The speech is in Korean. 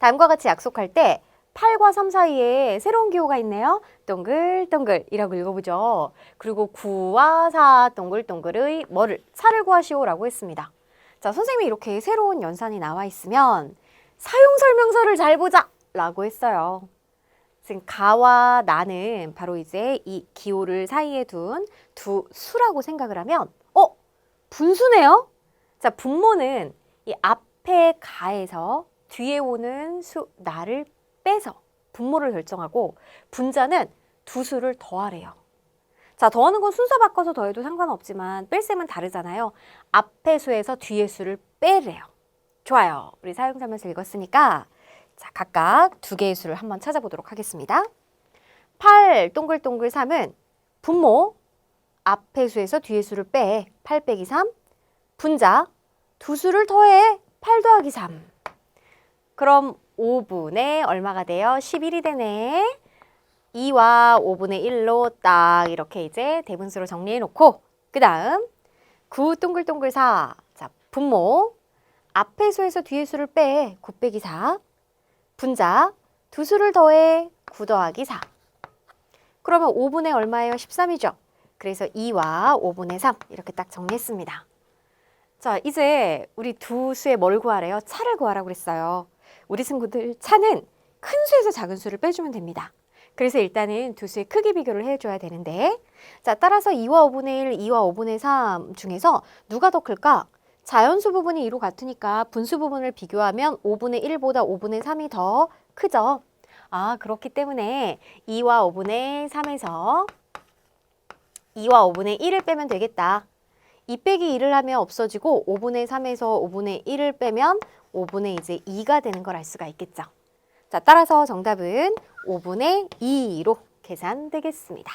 다음과 같이 약속할 때 8과 3 사이에 새로운 기호가 있네요. 동글동글이라고 읽어보죠. 그리고 9와 4 동글동글의 뭐를? 차를 구하시오라고 했습니다. 자, 선생님이 이렇게 새로운 연산이 나와 있으면 사용 설명서를 잘 보자 라고 했어요. 지금 가와 나는 바로 이제 이 기호를 사이에 둔 두 수라고 생각을 하면 어? 분수네요? 자, 분모는 이 앞에 가에서 뒤에 오는 수 나를 빼서 분모를 결정하고 분자는 두 수를 더하래요. 자, 더하는 건 순서 바꿔서 더해도 상관없지만 뺄셈은 다르잖아요. 앞의 수에서 뒤의 수를 빼래요. 좋아요. 우리 사용자면서 읽었으니까 자, 각각 두 개의 수를 한번 찾아보도록 하겠습니다. 8 동글동글 3은 분모 앞의 수에서 뒤의 수를 빼 8 빼기 3 분자 두 수를 더해 8 더하기 3 그럼 5분의 얼마가 돼요? 11이 되네. 2와 5분의 1로 딱 이렇게 이제 대분수로 정리해 놓고 그 다음 9 동글동글 4. 자, 분모 앞의 수에서 뒤의 수를 빼 9 빼기 4 분자 두 수를 더해 9 더하기 4 그러면 5분의 얼마예요? 13이죠. 그래서 2와 5분의 3 이렇게 딱 정리했습니다. 자, 이제 우리 두 수의 뭘 구하래요? 차를 구하라고 그랬어요. 우리 친구들 차는 큰 수에서 작은 수를 빼주면 됩니다. 그래서 일단은 두 수의 크기 비교를 해줘야 되는데 자 따라서 2와 5분의 1, 2와 5분의 3 중에서 누가 더 클까? 자연수 부분이 2로 같으니까 분수 부분을 비교하면 5분의 1보다 5분의 3이 더 크죠. 아 그렇기 때문에 2와 5분의 3에서 2와 5분의 1을 빼면 되겠다. 2 빼기 2를 하면 없어지고 5분의 3에서 5분의 1을 빼면 5분의 이제 2가 되는 걸 알 수가 있겠죠. 자, 따라서 정답은 5분의 2로 계산되겠습니다.